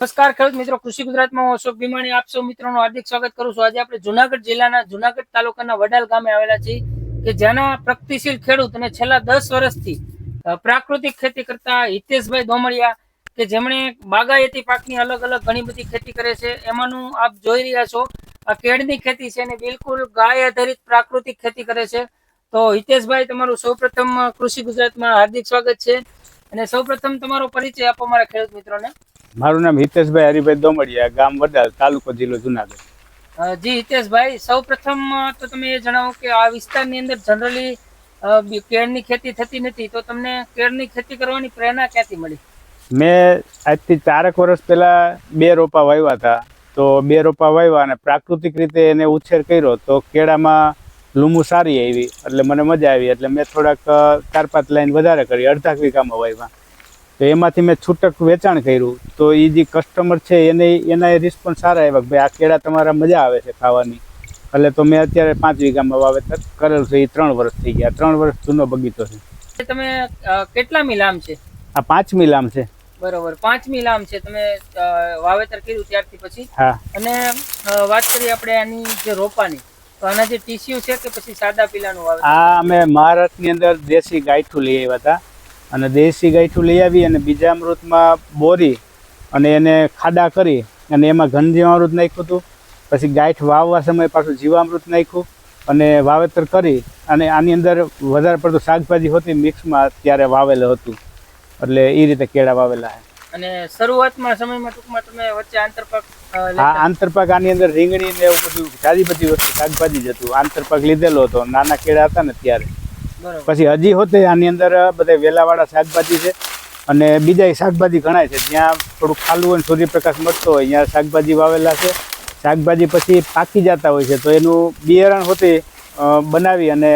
નમસ્કાર ખેડૂત મિત્રો, કૃષિ ગુજરાતમાં હું અશોક ભીમાણી, આપ સૌ મિત્રોનું હાર્દિક સ્વાગત કરું છું. આજે આપણે જુનાગઢ જિલ્લાના, જુનાગઢ તાલુકાના વડાલ ગામે આવેલા છીએ કે જેના પ્રગતિશીલ ખેડૂત અને છેલ્લા દસ વર્ષથી પ્રાકૃતિક ખેતી કરતા હિતેશભાઈ દોમડિયા કે જેમણે બાગાયતી પાકની અલગ અલગ ઘણી બધી ખેતી કરે છે, એમાંનું આપ જોઈ રહ્યા છો, આ કેળની ખેતી છે અને બિલકુલ ગાય આધારિત પ્રાકૃતિક ખેતી કરે છે. તો હિતેશભાઈ, તમારું સૌપ્રથમ કૃષિ ગુજરાતમાં હાર્દિક સ્વાગત છે અને સૌપ્રથમ તમારો પરિચય આપો મારા ખેડૂત મિત્રોને. મારું નામ હિતેશભાઈ હરિભાઈ દોમડિયા ગામ વડાલ તાલુકો જિલ્લો જુનાગઢ. જી હિતેશભાઈ સૌ પ્રથમ તો તમે એ જણાવો કે આ વિસ્તારની અંદર જનરલી કેળની ખેતી થતી નથી તો તમને કેળની ખેતી કરવાની પ્રેરણા ક્યાંથી મળી? મેં આજથી ચારેક વર્ષ પહેલા બે રોપા વાવ્યા હતા. તો બે રોપા વાવ્યા અને પ્રાકૃતિક રીતે એને ઉછેર કર્યો તો કેળામાં લૂમું સારી આવી એટલે મને મજા આવી એટલે મેં થોડાક ચાર પાંચ લાઈન વધારે કરી અડધા વીઘામાં વાવ્યા. તો એમાંથી મેં છૂટક વેચાણ કર્યું. તો એ જે કસ્ટમર છે એને એના રિસ્પોન્સ સારા આવ્યા કે ભાઈ આ કેળા તમારા મજા આવે છે ખાવાની. એટલે તો મેં અત્યારે પાંચ વીઘામાં વાવેતર કરેલું છે એ ત્રણ વર્ષ થઈ ગયા. ત્રણ વર્ષ જૂનો બગીચો છે. તમે કેટલામી લામ છે? આ પાંચમી લામ છે. બરોબર. પાંચમી લામ છે. તમે વાવેતર કર્યું ત્યારથી પછી? હા. અને વાત કરીએ આપણે આની જે રોપાની. તો આના જે ટીસ્યુ છે કે પછી સાદા પીલાનું વાવેતર? આ અમે મહારાષ્ટ્રની અંદર દેશી ગાયઠું લઈ આવ્યા હતા. અને દેશી ગાયઠું લઈ આવી અને બીજા અમૃતમાં બોરી અને એને ખાડા કરી અને એમાં ઘન જીવામૃત નાખ્યું હતું. પછી ગાંઠ વાવવા સમયે પાછું જીવામૃત નાખ્યું અને વાવેતર કરી અને આની અંદર વધારે પડતું શાકભાજી હોતી મિક્સમાં ત્યારે વાવેલું હતું. એટલે એ રીતે કેળા વાવેલા છે અને શરૂઆતમાં સમયમાં ટૂંકમાં તમે વચ્ચે આંતરપાક હા આંતરપાક આની અંદર રીંગણી ને એવું બધું સારી બધી વસ્તુ શાકભાજી જ હતું. આંતરપાક લીધેલો હતો. નાના કેળા હતા ને ત્યારે. પછી હજી હોતે આની અંદર બધા વેલાવાળા શાકભાજી છે અને બીજા શાકભાજી ઘણા છે. જ્યાં થોડું ખાલું હોય સૂર્યપ્રકાશ મળતો હોય ત્યાં શાકભાજી વાવેલા છે. શાકભાજી પછી પાકી જતા હોય છે તો એનું બિયારણ હોતે બનાવી અને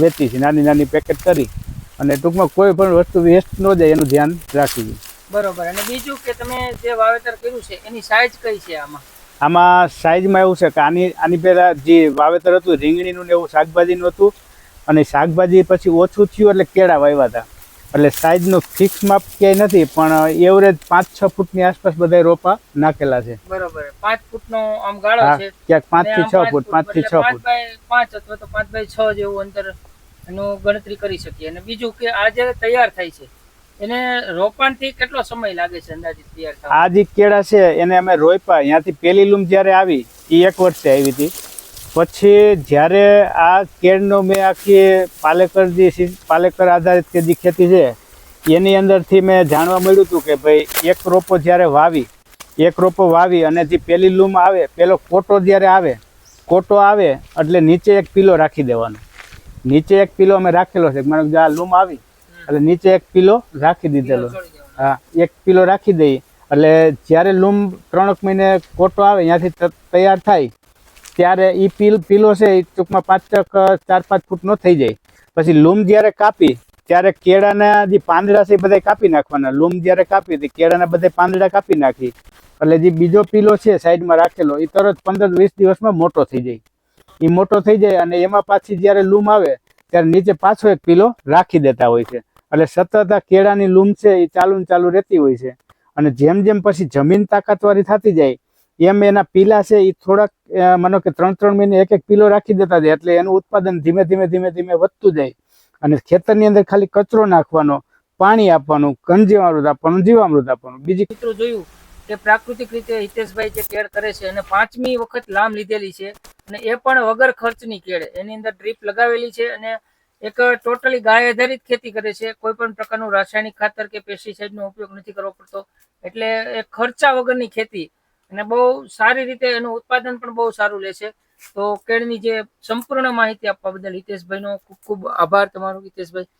વેચી છે નાની નાની પેકેટ કરી. અને ટૂંકમાં કોઈ પણ વસ્તુ વેસ્ટ ન જાય એનું ધ્યાન રાખી બરોબર. અને બીજું કે તમે જે વાવેતર કર્યું છે એની સાઇઝ કઈ છે આમાં? આમાં સાઇઝમાં એવું છે કે આની આની પહેલાં જે વાવેતર હતું રીંગણીનું ને એવું શાકભાજીનું હતું અને શાકભાજી પછી ઓછું થયું એટલે કેળા વાવ્યા હતા. એટલે સાઈઝનું ફિક્સ માપ ક્યાંય નથી પણ એવરેજ પાંચ છ ફૂટની આસપાસ બધા રોપા નાખેલા છે. બરોબર. પાંચ ફૂટનો આમ ગાળો છે. ક્યાંક પાંચથી છ ફૂટ પાંચથી છ ફૂટ. પાંચ અથવા તો પાંચ બાય છ જેવું અંતર એનું ગણતરી કરી શકીએ. અને બીજું કે આ જે તૈયાર થાય છે એને રોપાણથી કેટલો સમય લાગે છે અંદાજિત તૈયાર થવા આ જે કેળા છે એને અમે રોપ્યા. ત્યાંથી પેલી લૂમ જ્યારે આવી એ એક વર્ષે આવી હતી. પછી જ્યારે આ કેળનો મેં આખી પાલેકર જે પાલેકર આધારિત કે જે ખેતી છે એની અંદરથી મેં જાણવા મળ્યું હતું કે ભાઈ એક રોપો જ્યારે વાવી એક રોપો વાવી અને જે પેલી લૂમ આવે પેલો કોટો જ્યારે આવે કોટો આવે એટલે નીચે એક પીલો રાખી દેવાનો. નીચે એક પીલો અમે રાખેલો છે. માનો આ લૂમ આવી એટલે નીચે એક પીલો રાખી દીધેલો. હા એક પીલો રાખી દઈ. એટલે જ્યારે લૂમ ત્રણ મહિને કોટો આવે ત્યાંથી તૈયાર થાય ત્યારે એ પીલ, પીલો છે એ ટૂંકમાં પાંચ ચક ચાર પાંચ ફૂટનો થઈ જાય. પછી લૂમ જ્યારે કાપી, ત્યારે કેળાના જે પાંદડા છે એ બધા કાપી નાખવાના. લૂમ જ્યારે કાપી હતી, કેળાના બધા પાંદડા કાપી નાખી. એટલે જે બીજો પીલો છે સાઈડમાં રાખેલો એ તરત પંદર વીસ દિવસમાં મોટો થઈ જાય. એ મોટો થઈ જાય અને એમાં પાછી જ્યારે લૂમ આવે, ત્યારે નીચે પાછો એક પીલો રાખી દેતા હોય છે. એટલે સતત આ કેળાની લૂમ છે એ ચાલુ ચાલુ રહેતી હોય છે. અને જેમ જેમ પછી જમીન તાકાતવાળી થતી જાય એમ એના પીલા છે એ થોડાક માનો કે ત્રણ ત્રણ મહિને એક એક પીલો રાખી દેતા જાય, એટલે એનું ઉત્પાદન ધીમે ધીમે ધીમે ધીમે વધતું જાય. અને ખેતરની અંદર ખાલી કચરો નાખવાનો, પાણી આપવાનું કંજીવામૃત આપવાનું જીવામૃત આપવાનું, બીજી મિત્રો જોયું કે પ્રાકૃતિક રીતે હિતેશભાઈ જે કેળ કરે છે અને પાંચમી વખત લામ લીધેલી છે અને એ પણ વગર ખર્ચની કેળ. એની અંદર ડ્રીપ લગાવેલી છે અને એક ટોટલી ગાય આધારિત ખેતી કરે છે. કોઈ પણ પ્રકારનું રાસાયણિક ખાતર કે પેસ્ટિસાઇડનો ઉપયોગ નથી કરવો પડતો. એટલે એ ખર્ચા વગરની ખેતી અને બહુ સારી રીતે એનું ઉત્પાદન પણ બહુ સારું લે છે. તો કેળની જે સંપૂર્ણ માહિતી આપવા બદલ હિતેશભાઈનો ખૂબ ખૂબ આભાર તમારો હિતેશભાઈ.